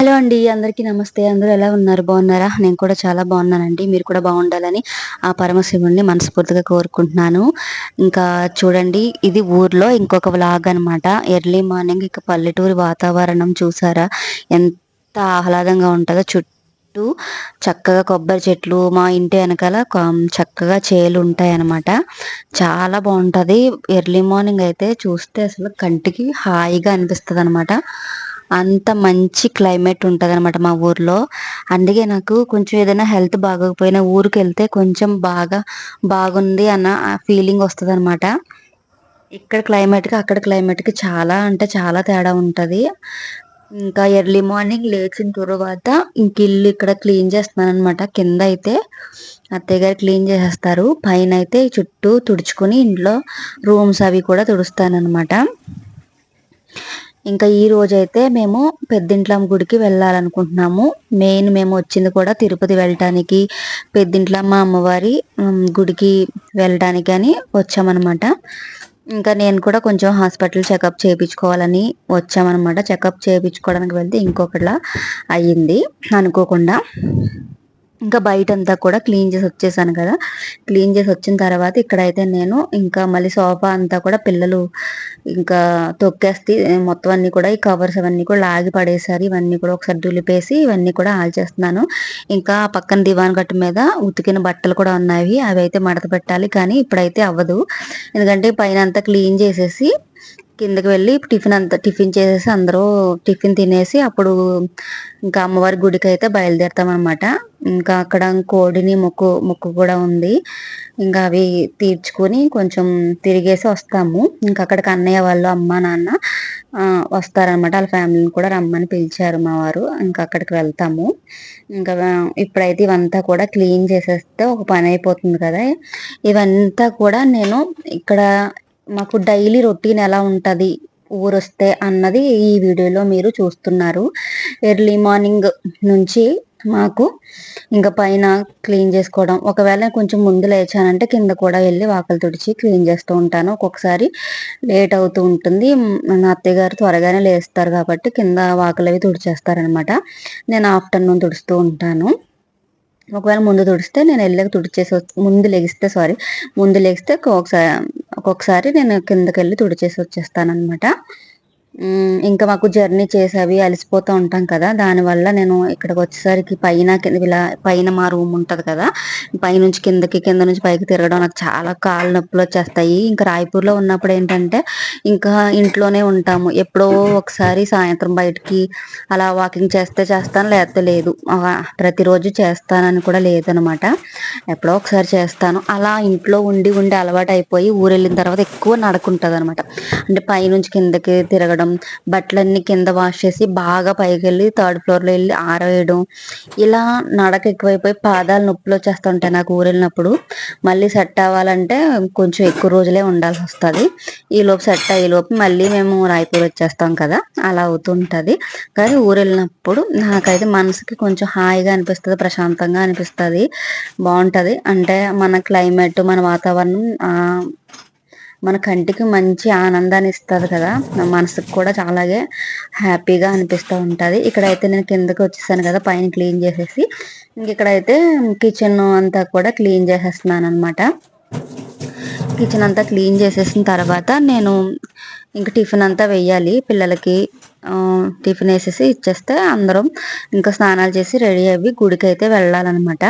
Hello అండి అందరికీ నమస్తే. అందరూ ఎలా ఉన్నారు? బాగున్నారా? నేను కూడా చాలా బాగున్నానండి. మీరు కూడా బాగుండాలని ఆ పరమశివుణ్ణి మనస్ఫూర్తిగా కోరుకుంటున్నాను. ఇంకా చూడండి ఇది ఊర్లో ఇంకొక వ్లాగ్ అనమాట ఎర్లీ మార్నింగ్ ఇక పల్లెటూరు వాతావరణం చూసారా? ఎంత ఆహ్లాదంగా ఉంటుందో. చుట్టూ చక్కగా కొబ్బరి చెట్లు మా ఇంటి వెనకాల చక్కగా చేలు ఉంటాయి అన్నమాట చాలా బాగుంటుంది. ఎర్లీ మార్నింగ్ అయితే చూస్తే అసలు కంటికి హాయిగా అనిపిస్తుంది అనమాట అంత మంచి క్లైమేట్ ఉంటుంది అనమాట మా ఊర్లో. అందుకే నాకు కొంచెం ఏదైనా హెల్త్ బాగోకపోయినా ఊరికి వెళ్తే కొంచెం బాగా బాగుంది అన్న ఫీలింగ్ వస్తుంది అనమాట ఇక్కడ క్లైమేట్కి అక్కడ క్లైమేట్కి చాలా అంటే చాలా తేడా ఉంటుంది. ఇంకా ఎర్లీ మార్నింగ్ లేచిన తర్వాత ఇంక ఇల్లు ఇక్కడ క్లీన్ చేస్తున్నాను అనమాట కింద అయితే అత్తయ్య గారు క్లీన్ చేసేస్తారు. పైన అయితే చుట్టూ తుడుచుకొని ఇంట్లో రూమ్స్ అవి కూడా తుడుస్తానమాట ఇంకా ఈ రోజైతే మేము పెద్దింట్లమ్మ గుడికి వెళ్ళాలనుకుంటున్నాము. మెయిన్ మేము వచ్చింది కూడా తిరుపతి వెళ్ళటానికి. పెద్దింట్లమ్మ అమ్మవారి గుడికి వెళ్ళడానికి అని వచ్చామన్నమాట. ఇంకా నేను కూడా కొంచెం హాస్పిటల్ చెకప్ చేయించుకోవాలని వచ్చామన్నమాట. చెకప్ చేయించుకోవడానికి వెళ్తే ఇంకొకటిలా అయ్యింది అనుకోకుండా. ఇంకా బయట అంతా కూడా క్లీన్ చేసి వచ్చేసాను కదా. క్లీన్ చేసి వచ్చిన తర్వాత ఇక్కడైతే నేను ఇంకా మళ్ళీ సోఫా అంతా కూడా పిల్లలు ఇంకా తొక్కేస్తే మొత్తం అన్ని కూడా ఈ కవర్స్ అవన్నీ కూడా లాగి పడేసారు. ఇవన్నీ కూడా ఒకసారి దులిపేసి ఇవన్నీ కూడా ఆల్చేస్తున్నాను. ఇంకా పక్కన దివాన్ గట్టు మీద ఉతికిన బట్టలు కూడా ఉన్నాయి. అవి అయితే మడత పెట్టాలి కానీ ఇప్పుడైతే అవ్వదు. ఎందుకంటే పైన అంతా క్లీన్ చేసేసి కిందకి వెళ్ళి టిఫిన్ అంతా టిఫిన్ చేసేసి అందరూ టిఫిన్ తినేసి అప్పుడు ఇంకా అమ్మవారి గుడికి అయితే బయలుదేరుతాం అనమాట ఇంకా అక్కడ కోడిని మొక్కు మొక్కు కూడా ఉంది. ఇంకా అవి తీర్చుకొని కొంచెం తిరిగేసి వస్తాము. ఇంకా అక్కడికి అన్నయ్య వాళ్ళు అమ్మ నాన్న వస్తారనమాట వాళ్ళ ఫ్యామిలీని కూడా రమ్మని పిలిచారు మా వారు. ఇంకా అక్కడికి వెళ్తాము. ఇంకా ఇప్పుడైతే ఇవంతా కూడా క్లీన్ చేసేస్తే ఒక పని అయిపోతుంది కదా. ఇవంతా కూడా నేను ఇక్కడ మాకు డైలీ రొటీన్ ఎలా ఉంటుంది ఊరొస్తే అన్నది ఈ వీడియోలో మీరు చూస్తున్నారు. ఎర్లీ మార్నింగ్ నుంచి మాకు ఇంకా పైన క్లీన్ చేసుకోవడం ఒకవేళ కొంచెం ముందు లేచానంటే కింద కూడా వెళ్ళి వాకలు తుడిచి క్లీన్ చేస్తూ ఉంటాను. ఒక్కొక్కసారి లేట్ అవుతూ ఉంటుంది. నా అత్తయ్య గారు త్వరగానే లేస్తారు కాబట్టి కింద వాకలు అవి తుడిచేస్తారనమాట. నేను ఆఫ్టర్నూన్ తుడుస్తూ ఉంటాను. ఒకవేళ ముందు తుడిస్తే నేను వెళ్ళక తుడిచేసి ముందు లెగిస్తే సారీ ముందు లెగిస్తే ఒక్కొక్కసారి ఒక్కొక్కసారి నేను కిందకి వెళ్ళి తుడిచేసి వచ్చేస్తాను అనమాట ఇంకా మాకు జర్నీ చేసేవి అలసిపోతూ ఉంటాం కదా. దానివల్ల నేను ఇక్కడికి వచ్చేసరికి పైన ఇలా పైన మా రూమ్ ఉంటుంది కదా. పైనుంచి కిందకి కింద నుంచి పైకి తిరగడం నాకు చాలా కాళ్ళు నొప్పులు వచ్చేస్తాయి. ఇంకా రాయపూర్లో ఉన్నప్పుడు ఏంటంటే ఇంకా ఇంట్లోనే ఉంటాము. ఎప్పుడో ఒకసారి సాయంత్రం బయటికి అలా వాకింగ్ చేస్తే చేస్తాను లేకపోతే లేదు. ప్రతిరోజు చేస్తానని కూడా లేదనమాట. ఎప్పుడో ఒకసారి చేస్తాను. అలా ఇంట్లో ఉండి ఉండి అలవాటు అయిపోయి ఊరు వెళ్ళిన తర్వాత ఎక్కువ నడుకుంటుంది అనమాట అంటే పైనుంచి కిందకి తిరగడం బట్టలన్నీ కింద వాష్ చేసి బాగా పైకి వెళ్ళి థర్డ్ ఫ్లోర్లో వెళ్ళి ఆరవేయడం. ఇలా నడక ఎక్కువైపోయి పాదాలు నొప్పులు వచ్చేస్తుంటాయి నాకు ఊరు వెళ్ళినప్పుడు మళ్ళీ సెట్ అవ్వాలంటే కొంచెం ఎక్కువ రోజులే ఉండాల్సి వస్తుంది. ఈ లోపు సెట్ అయ్యే లోపు మళ్ళీ మేము రాయపూర్ వచ్చేస్తాం కదా అలా అవుతుంటుంది కానీ ఊరు వెళ్ళినప్పుడు నాకైతే మనసుకి కొంచెం హాయిగా అనిపిస్తుంది ప్రశాంతంగా అనిపిస్తుంది. బాగుంటుంది. అంటే మన క్లైమేట్ మన వాతావరణం మన కంటికి మంచి ఆనందాన్ని ఇస్తుంది కదా. నా మనసుకు కూడా చాలాగే హ్యాపీగా అనిపిస్తూ ఉంటుంది. ఇక్కడైతే నేను కిందకి వచ్చేసాను కదా పైన క్లీన్ చేసేసి. ఇంక ఇక్కడైతే కిచెన్ అంతా కూడా క్లీన్ చేసేస్తున్నాను అనమాట కిచెన్ అంతా క్లీన్ చేసేసిన తర్వాత నేను ఇంకా టిఫిన్ అంతా వెయ్యాలి. పిల్లలకి టిఫిన్ వేసేసి ఇచ్చేస్తే అందరం ఇంకా స్నానాలు చేసి రెడీ అయ్యి గుడికి అయితే వెళ్ళాలన్నమాట.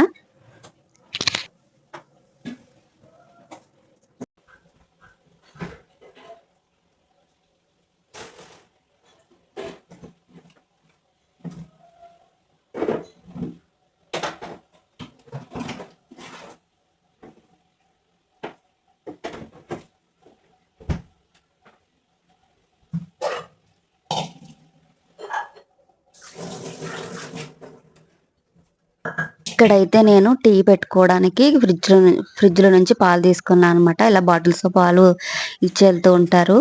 ఇక్కడైతే నేను టీ పెట్టుకోవడానికి ఫ్రిడ్జ్లో ఫ్రిడ్జ్లో నుంచి పాలు తీసుకున్నాను అనమాట ఇలా బాటిల్స్ పాలు ఇచ్చి వెళ్తూ ఉంటారు.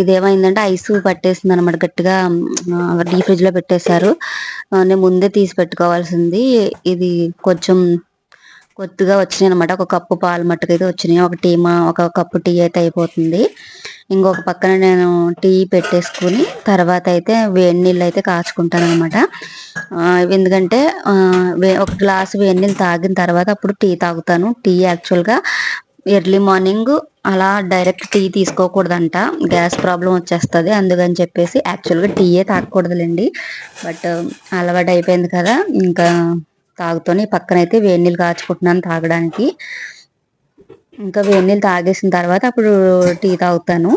ఇదేమైందంటే ఐస్ పట్టేసింది అనమాట గట్టిగా డీ ఫ్రిడ్జ్లో పెట్టేశారు. నేను ముందే తీసి పెట్టుకోవాల్సింది. ఇది కొంచెం కొద్దిగా వచ్చినాయి అనమాట ఒక కప్పు పాలు మట్టుకైతే వచ్చినాయి. ఒక టీ మా ఒక కప్పు టీ అయితే అయిపోతుంది. ఇంకొక పక్కన నేను టీ పెట్టేసుకుని తర్వాత అయితే వేడి నీళ్ళు అయితే కాచుకుంటాను అనమాట ఎందుకంటే వే- ఒక గ్లాస్ వేడి నీళ్ళు తాగిన తర్వాత అప్పుడు టీ తాగుతాను. టీ యాక్చువల్గా ఎర్లీ మార్నింగ్ అలా డైరెక్ట్ టీ తీసుకోకూడదంట. గ్యాస్ ప్రాబ్లం వచ్చేస్తుంది. అందుకని చెప్పేసి యాక్చువల్గా టీయే తాగకూడదులేండి. బట్ అలవాటు అయిపోయింది కదా. ఇంకా తాగుతూనే పక్కనైతే వేడి నీళ్ళు కాచుకుంటున్నాను తాగడానికి. ఇంకా వేడి నీళ్ళు తాగేసిన తర్వాత అప్పుడు టీ తాగుతాను.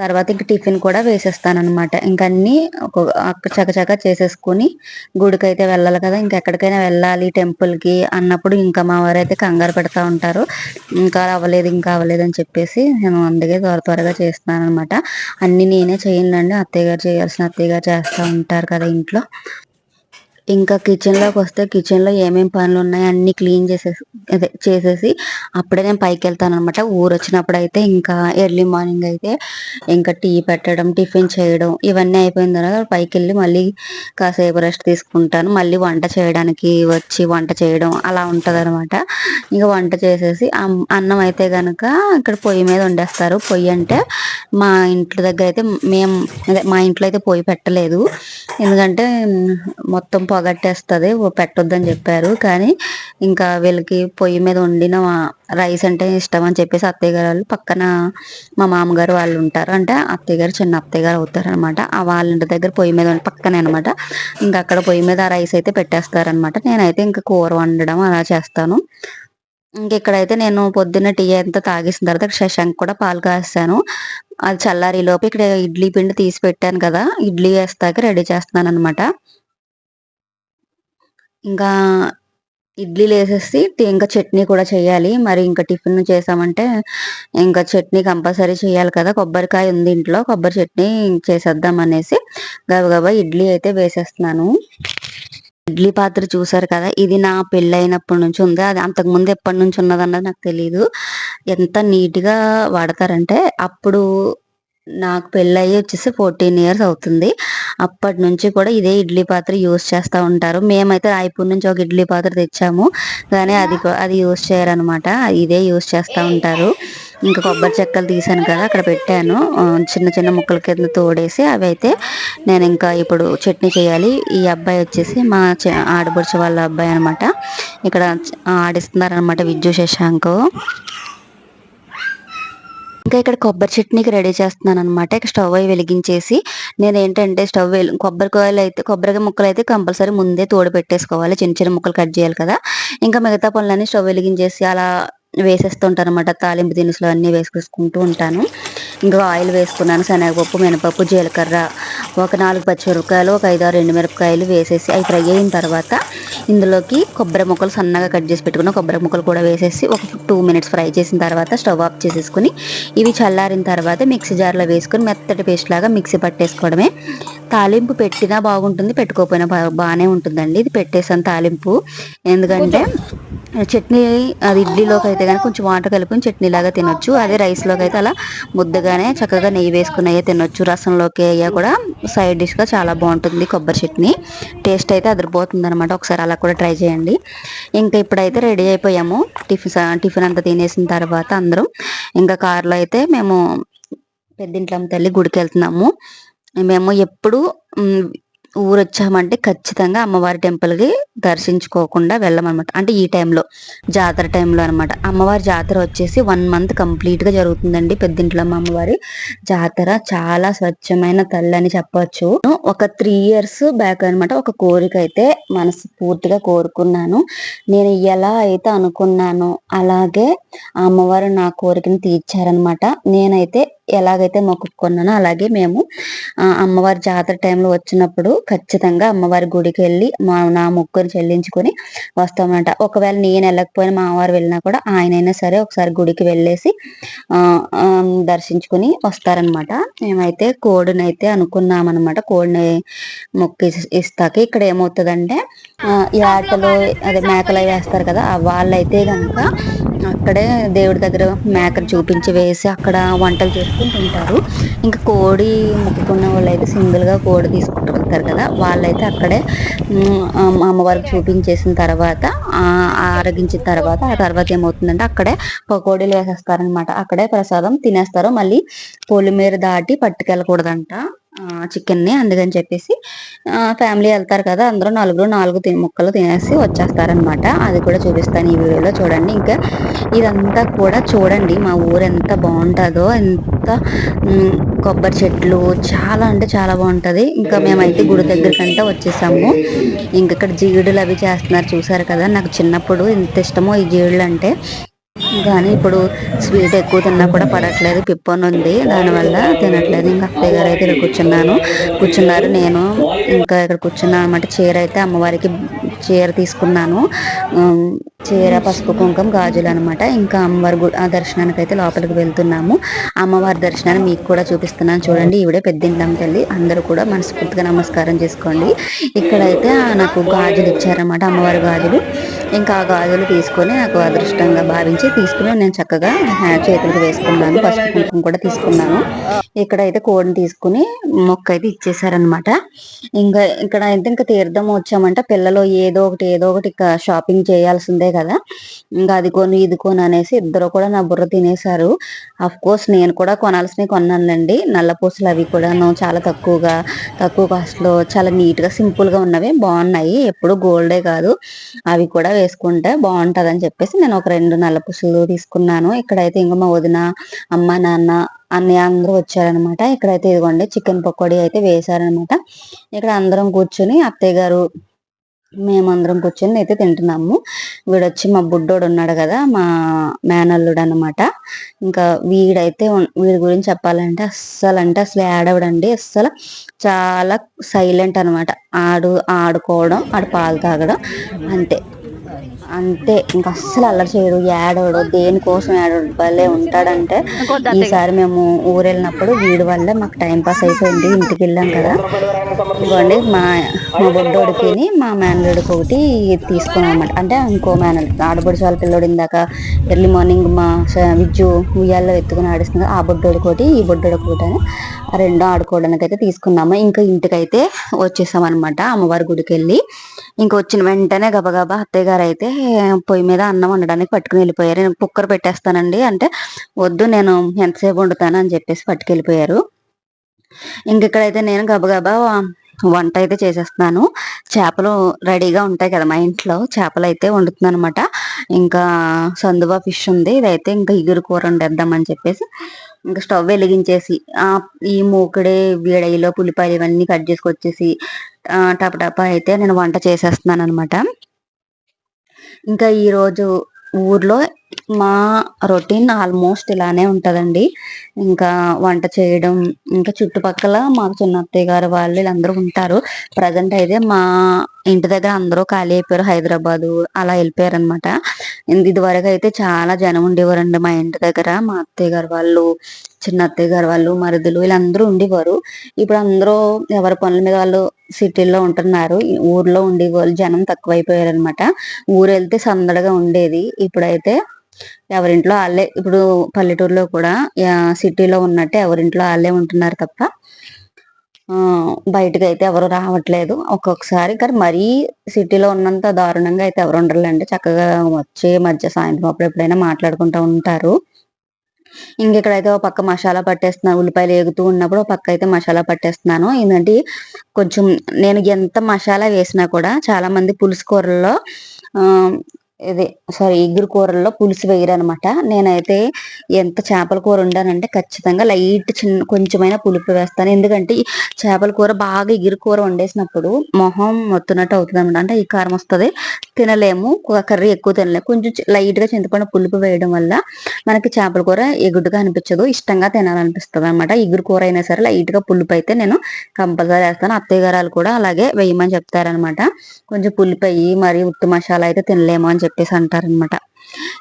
తర్వాత ఇంక టిఫిన్ కూడా వేసేస్తాను అనమాట ఇంకన్నీ అన్ని ఒక చకచక చేసేసుకుని గుడికి అయితే వెళ్ళాలి కదా ఇంకా ఎక్కడికైనా వెళ్ళాలి టెంపుల్కి అన్నప్పుడు ఇంకా మా వారు అయితే కంగారు పెడతా ఉంటారు. ఇంకా అవ్వలేదు ఇంకా అవ్వలేదు అని చెప్పేసి నేను అందుకే త్వర త్వరగా చేస్తున్నాను అనమాట అన్ని నేనే చేయండి అత్తయ్య గారు చేయాల్సిన అత్తయ్య గారు చేస్తూ ఉంటారు కదా ఇంట్లో. ఇంకా కిచెన్లోకి వస్తే కిచెన్లో ఏమేమి పనులు ఉన్నాయి అన్ని క్లీన్ చేసేసి అదే చేసేసి అప్పుడే నేను పైకి వెళ్తాను అనమాట ఊరు వచ్చినప్పుడు అయితే ఇంకా ఎర్లీ మార్నింగ్ అయితే ఇంకా టీ పెట్టడం టిఫిన్ చేయడం ఇవన్నీ అయిపోయిన తర్వాత పైకి వెళ్ళి మళ్ళీ కాసేపు రెస్ట్ తీసుకుంటాను. మళ్ళీ వంట చేయడానికి వచ్చి వంట చేయడం అలా ఉంటుంది అనమాట ఇంకా వంట చేసేసి అన్నం అయితే కనుక ఇక్కడ పొయ్యి మీద వండేస్తారు. పొయ్యి అంటే మా ఇంట్లో దగ్గర అయితే మేము అదే మా ఇంట్లో అయితే పొయ్యి పెట్టలేదు. ఎందుకంటే మొత్తం పొగట్టేస్తుంది పెట్టొద్దని చెప్పారు. కానీ ఇంకా వీళ్ళకి పొయ్యి మీద వండిన రైస్ అంటే ఇష్టం అని చెప్పేసి అత్తయ్య గారు వాళ్ళు పక్కన మా మామగారు వాళ్ళు ఉంటారు. అంటే అత్తయ్య గారు చిన్న అత్తయ్య గారు అవుతారు అనమాట ఆ వాళ్ళ ఇంటి దగ్గర పొయ్యి మీద పక్కన పక్కనే అనమాట ఇంకా అక్కడ పొయ్యి మీద ఆ రైస్ అయితే పెట్టేస్తారనమాట నేనైతే ఇంకా కూర వండడం అలా చేస్తాను. ఇంక ఇక్కడైతే నేను పొద్దున్న టీ అంతా తాగేసిన తర్వాత శశాంక్ కూడా పాలు కాస్తాను. అది చల్లారి లోపు ఇక్కడ ఇడ్లీ పిండి తీసి పెట్టాను కదా ఇడ్లీ వేస్తాక రెడీ చేస్తున్నాను అనమాట ఇంకా ఇడ్లీలు వేసేసి ఇంకా చట్నీ కూడా చేయాలి. మరి ఇంకా టిఫిన్ చేసామంటే ఇంకా చట్నీ కంపల్సరీ చేయాలి కదా. కొబ్బరికాయ ఉంది ఇంట్లో కొబ్బరి చట్నీ చేసేద్దాం అనేసి గబగబా ఇడ్లీ అయితే వేసేస్తున్నాను. ఇడ్లీ పాత్ర చూసారు కదా? ఇది నా పెళ్ళైనప్పటి నుంచి ఉంది. అది అంతకు ముందు ఎప్పటి నుంచి ఉన్నదన్నది నాకు తెలియదు ఎంత నీట్గా వాడతారంటే అప్పుడు నాకు పెళ్ళయ్యి వచ్చేసి ఫోర్టీన్ ఇయర్స్ అవుతుంది. అప్పటి నుంచి కూడా ఇదే ఇడ్లీ పాత్ర యూస్ చేస్తూ ఉంటారు. మేమైతే రాయపూర్ నుంచి ఒక ఇడ్లీ పాత్ర తెచ్చాము. కానీ అది అది యూస్ చేయరనమాట ఇదే యూస్ చేస్తూ ఉంటారు. ఇంకా కొబ్బరి చెక్కలు తీసాను కదా అక్కడ పెట్టాను. చిన్న చిన్న ముక్కల కింద తోడేసి అవి అయితే నేను ఇంకా ఇప్పుడు చట్నీ చేయాలి. ఈ అబ్బాయి వచ్చేసి మా చి- ఆడపడుచు వాళ్ళ అబ్బాయి అనమాట ఇక్కడ ఆడిస్తున్నారు అనమాట విద్యు శశాంక్. ఇంకా ఇక్కడ కొబ్బరి చట్నీకి రెడీ చేస్తున్నాను అనమాట ఇక స్టవ్ అయి వెలిగించేసి నేను ఏంటంటే స్టవ్ కొబ్బరికాయలు అయితే కొబ్బరికాయ ముక్కలు అయితే కంపల్సరీ ముందే తోడు పెట్టేసుకోవాలి. చిన్న చిన్న ముక్కలు కట్ చేయాలి కదా. ఇంకా మిగతా పనులన్నీ స్టవ్ వెలిగించేసి అలా వేసేస్తుంటాను అనమాట తాలింపు దినుసులు అన్నీ వేసుకొసుకుంటూ ఉంటాను. ఇంకా ఆయిల్ వేసుకున్నాను. శనగపప్పు మినపప్పు జీలకర్ర. ఒక నాలుగు పచ్చిమిరపకాయలు ఒక ఐదు ఆరు ఎండు మిరపకాయలు వేసేసి అవి ఫ్రై అయిన తర్వాత ఇందులోకి కొబ్బరి ముక్కలు సన్నగా కట్ చేసి పెట్టుకున్న కొబ్బరి ముక్కలు కూడా వేసేసి ఒక టూ మినిట్స్ ఫ్రై చేసిన తర్వాత స్టవ్ ఆఫ్ చేసేసుకుని ఇవి చల్లారిన తర్వాత మిక్సీ జార్లో వేసుకుని మెత్తటి పేస్ట్ లాగా మిక్సీ పట్టేసుకోవడమే. తాలింపు పెట్టినా బాగుంటుంది పెట్టుకోకపోయినా బాగానే ఉంటుందండి. ఇది పెట్టేసాను తాలింపు. ఎందుకంటే చట్నీ అది ఇడ్లీలోకి అయితే కానీ కొంచెం వాటర్ కలుపుకొని చట్నీ లాగా తినొచ్చు. అదే రైస్లోకి అయితే అలా ముద్దగానే చక్కగా నెయ్యి వేసుకుని అయ్యే తినొచ్చు. రసంలోకి అయ్యా కూడా సైడ్ డిష్గా చాలా బాగుంటుంది కొబ్బరి చట్నీ. టేస్ట్ అయితే అదిరిపోతుంది అనమాట ఒకసారి అలా కూడా ట్రై చేయండి. ఇంకా ఇప్పుడైతే రెడీ అయిపోయాము. టిఫిన్ టిఫిన్ అంతా తినేసిన తర్వాత అందరం ఇంకా కార్లో అయితే మేము పెద్దింట్లమ్మ తల్లి గుడికి వెళ్తున్నాము. మేము ఎప్పుడు ఊరు వచ్చామంటే ఖచ్చితంగా అమ్మవారి టెంపుల్కి దర్శించుకోకుండా వెళ్ళమన్నమాట. అంటే ఈ టైంలో జాతర టైంలో అనమాట అమ్మవారి జాతర వచ్చేసి వన్ మంత్ కంప్లీట్గా జరుగుతుందండి పెద్దింట్లో అమ్మవారి జాతర. చాలా స్వచ్ఛమైన తల్లి అని చెప్పవచ్చు ఒక త్రీ ఇయర్స్ బ్యాక్ అనమాట ఒక కోరిక అయితే మనస్ఫూర్తిగా కోరుకున్నాను. నేను ఎలా అయితే అనుకున్నానో అలాగే అమ్మవారు నా కోరికని తీర్చారనమాట నేనైతే ఎలాగైతే మొక్కుకున్నానో అలాగే మేము అమ్మవారి జాతర టైంలో వచ్చినప్పుడు ఖచ్చితంగా అమ్మవారి గుడికి వెళ్ళి మా నా మొక్కుని చెల్లించుకొని వస్తామనమాట ఒకవేళ నేను వెళ్ళకపోయినా మా అమ్మవారు వెళ్ళినా కూడా ఆయనైనా సరే ఒకసారి గుడికి వెళ్ళేసి దర్శించుకుని వస్తారనమాట మేమైతే కోడిని అయితే అనుకున్నాం అనమాట కోడిని మొక్కి ఇస్తాక ఇక్కడ ఏమవుతుందంటే ఈ ఆటలు అదే మేకలు వేస్తారు కదా వాళ్ళైతే కనుక అక్కడే దేవుడి దగ్గర మేకలు చూపించి వేసి అక్కడ వంటలు చేసుకుని తింటారు. ఇంకా కోడి మొక్కుకున్న వాళ్ళు అయితే సింగిల్గా కోడి తీసుకుంటూ వెళ్తారు కదా వాళ్ళైతే అక్కడే అమ్మవారికి చూపించేసిన తర్వాత ఆరగించిన తర్వాత ఆ తర్వాత ఏమవుతుందంటే అక్కడే పకోడీలు వేసేస్తారనమాట అక్కడే ప్రసాదం తినేస్తారు. మళ్ళీ పొలిమేర దాటి పట్టుకెళ్ళకూడదంట. చికెన్ని అందుకని చెప్పేసి ఫ్యామిలీ వెళ్తారు కదా అందరూ నలుగురు నాలుగు ముక్కలు తినేసి వచ్చేస్తారనమాట అది కూడా చూపిస్తాను ఈ వీడియోలో చూడండి. ఇంకా ఇదంతా కూడా చూడండి మా ఊరు ఎంత బాగుంటుందో ఎంత కొబ్బరి చెట్లు చాలా అంటే చాలా బాగుంటుంది. ఇంకా మేమైతే గుడి దగ్గరకంటే వచ్చేసాము. ఇంక ఇక్కడ జీడులు అవి చేస్తున్నారు చూసారు కదా? నాకు చిన్నప్పుడు ఎంత ఇష్టమో ఈ జీడులు అంటే కానీ ఇప్పుడు స్వీట్ ఎక్కువ తిన్నా కూడా పడట్లేదు పిప్పని ఉంది. దానివల్ల తినట్లేదు. ఇంకా అత్తయ్య గారు అయితే ఇక్కడ కూర్చున్నాను. కూర్చున్నారు. నేను ఇంకా ఇక్కడ కూర్చున్నాను అనమాట చీర అయితే అమ్మవారికి చీర తీసుకున్నాను. చీర పసుపు కుంకం గాజులు అనమాట ఇంకా అమ్మవారి ఆ దర్శనానికి అయితే లోపలికి వెళ్తున్నాము. అమ్మవారి దర్శనాన్ని మీకు కూడా చూపిస్తున్నాను. చూడండి ఈవిడే పెద్దింట్లం తల్లి. అందరూ కూడా మనస్ఫూర్తిగా నమస్కారం చేసుకోండి. ఇక్కడైతే నాకు గాజులు ఇచ్చారనమాట అమ్మవారి గాజులు. ఇంకా ఆ గాజులు తీసుకొని నాకు అదృష్టంగా భావించి తీసుకుని నేను చక్కగా చేతులకు వేసుకున్నాను. పసుపు కుంకుమ కూడా తీసుకున్నాను. ఇక్కడైతే కోడిని తీసుకుని మొక్క అయితే ఇచ్చేసారనమాట ఇంకా ఇక్కడ అయితే ఇంకా తీర్థం వచ్చామంటే. పిల్లలు ఏదో ఒకటి ఏదో ఒకటి షాపింగ్ చేయాల్సిందే కదా. ఇంకా అది కొని ఇది కొని అనేసి ఇద్దరు కూడా నా బుర్ర తినేశారు. అఫ్ కోర్స్ నేను కూడా కొనాల్సినవి కొన్నానండి నల్ల పూసలు అవి కూడాను చాలా తక్కువగా తక్కువ కాస్ట్లో చాలా నీట్గా సింపుల్గా ఉన్నవి బాగున్నాయి. ఎప్పుడు గోల్డే కాదు. అవి కూడా వేసుకుంటే బాగుంటది అని చెప్పేసి నేను ఒక రెండు నల్ల పూసలు తీసుకున్నాను. ఇక్కడైతే ఇంకా మా వదిన అమ్మ నాన్న అన్నయ్య అందరూ వచ్చారనమాట. ఇక్కడైతే ఇదిగోండి చికెన్ పకోడీ అయితే వేశారనమాట. ఇక్కడ అందరం కూర్చుని అత్తయ్య గారు మేమందరం కూర్చొని అయితే తింటున్నాము. వీడొచ్చి మా బుడ్డోడు ఉన్నాడు కదా మా మేనల్లుడు అనమాట ఇంకా వీడైతే వీడి గురించి చెప్పాలంటే అస్సలు అంటే అసలు ఏడవడండి. అస్సలు చాలా సైలెంట్ అనమాట ఆడు ఆడుకోవడం ఆడు పాలు తాగడం అంతే. అంతే ఇంకా అస్సలు అల్లరి చేయడు ఏడవడు దేనికోసం ఏడవడు భలే ఉంటాడంటే ఈసారి మేము ఊరు వెళ్ళినప్పుడు వీడి వల్ల మాకు టైం పాస్ అయిపోయింది ఇంటికి వెళ్ళాం కదా. ఇవ్వండి మా మా బొడ్డోడికి మా మేనలుడికి ఒకటి తీసుకున్నాం అనమాట అంటే ఇంకో మేనల్ ఆడబడి వాళ్ళ పిల్లోడు ఇందాక ఎర్లీ మార్నింగ్ మా విజ్జు ఉయ్యాల్లో ఎత్తుకుని ఆడిస్తుంది ఆ బొడ్డోడికి ఒకటి ఈ బొడ్డోడికి ఒకటి అని రెండు ఆడుకోవడానికి అయితే తీసుకున్నాము ఇంకా ఇంటికైతే వచ్చేసాం అనమాట అమ్మవారి గుడికి వెళ్ళి ఇంక వచ్చిన వెంటనే గబగబా అత్తయ్య గారు అయితే పొయ్యి మీద అన్నం వండడానికి పట్టుకుని వెళ్ళిపోయారు. నేను కుక్కర్ పెట్టేస్తానండి అంటే వద్దు నేను ఎంతసేపు వండుతాను అని చెప్పేసి పట్టుకెళ్ళిపోయారు. ఇంకెక్కడైతే నేను గబగబా వంట అయితే చేసేస్తున్నాను. చేపలు రెడీగా ఉంటాయి కదా మా ఇంట్లో చేపలు అయితే వండుతున్నాను అనమాట ఇంకా సందువా ఫిష్ ఉంది. ఇదైతే ఇంకా ఇగురు కూర వండేద్దామని చెప్పేసి ఇంకా స్టవ్ వెలిగించేసి ఆ ఈ మూకడే వీడయిలో పులిపాయలు ఇవన్నీ కట్ చేసుకొచ్చేసి టపటప అయితే నేను వంట చేసేస్తున్నాను అనమాట ఇంకా ఈరోజు ఊర్లో మా రొటీన్ ఆల్మోస్ట్ ఇలానే ఉంటదండి. ఇంకా వంట చేయడం ఇంకా చుట్టుపక్కల మాకు చిన్న అత్తయ్య గారు వాళ్ళు వీళ్ళందరూ ఉంటారు. ప్రజెంట్ అయితే మా ఇంటి దగ్గర అందరూ ఖాళీ అయిపోయారు హైదరాబాద్ అలా వెళ్ళిపోయారు అనమాట ఇదివరకు అయితే చాలా జనం ఉండేవారండి మా ఇంటి దగ్గర. మా అత్తయ్య గారు వాళ్ళు చిన్న అత్తయ్య గారు వాళ్ళు మరుదులు వీళ్ళందరూ ఉండేవారు. ఇప్పుడు అందరూ ఎవరి పనుల మీద వాళ్ళు సిటీల్లో ఉంటున్నారు. ఊర్లో ఉండే వాళ్ళు జనం తక్కువైపోయారు అనమాట ఊరు వెళ్తే సందడిగా ఉండేది. ఇప్పుడైతే ఎవరింట్లో వాళ్ళే ఇప్పుడు పల్లెటూరులో కూడా సిటీలో ఉన్నట్టే ఎవరింట్లో వాళ్ళే ఉంటున్నారు తప్ప బయటకు అయితే ఎవరు రావట్లేదు. ఒక్కొక్కసారి కానీ మరీ సిటీలో ఉన్నంత దారుణంగా అయితే ఎవరు ఉండరులేండి. చక్కగా వచ్చే మధ్య సాయంత్రం అప్పుడు ఎప్పుడైనా మాట్లాడుకుంటూ ఉంటారు. ఇంకెక్కడైతే ఒక పక్క మసాలా పట్టేస్తున్నాను ఉల్లిపాయలు ఎగుతూ ఉన్నప్పుడు ఒక పక్క అయితే మసాలా పట్టేస్తున్నాను. ఏంటంటే కొంచెం నేను ఎంత మసాలా వేసినా కూడా చాలా మంది పులుసు కూరల్లో ఇది సారీ ఎగురు కూరల్లో పులుసు వేయరు అనమాట నేనైతే ఎంత చేపల కూర వండానంటే ఖచ్చితంగా లైట్ చిన్న కొంచెమైనా పులుపు వేస్తాను. ఎందుకంటే చేపల కూర బాగా ఎగురు కూర వండేసినప్పుడు మొహం మొత్తున్నట్టు అవుతుంది అనమాట అంటే ఈ కారం వస్తుంది తినలేము కర్రీ ఎక్కువ తినలేము. కొంచెం లైట్గా చింతపండు పులుపు వేయడం వల్ల మనకి చేపల కూర ఎగుడుగా అనిపించదు ఇష్టంగా తినాలనిపిస్తుంది అనమాట ఇగురు కూర అయినా సరే లైట్గా పులుపు అయితే నేను కంపల్సరీ వేస్తాను. అత్తయ్య గారాలు కూడా అలాగే వేయమని చెప్తారనమాట కొంచెం పులుపు అయ్యి మరి ఉత్తు మసాలా అయితే తినలేము అని చెప్పేసి అంటారనమాట.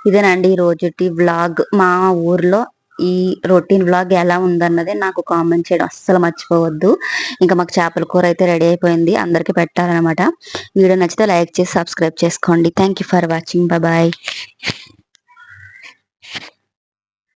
ఇదేనండి ఈ రోజుటి వ్లాగ్. మా ఊర్లో ఈ రొటీన్ వ్లాగ్ ఎలా ఉందన్నది నాకు కామెంట్ చేయడం అస్సలు మర్చిపోవద్దు. ఇంకా మాకు చేపల కూర అయితే రెడీ అయిపోయింది. అందరికి పెట్టాలన్నమాట. వీడియో నచ్చితే లైక్ చేసి సబ్స్క్రైబ్ చేసుకోండి. Thank for watching. బాయ్.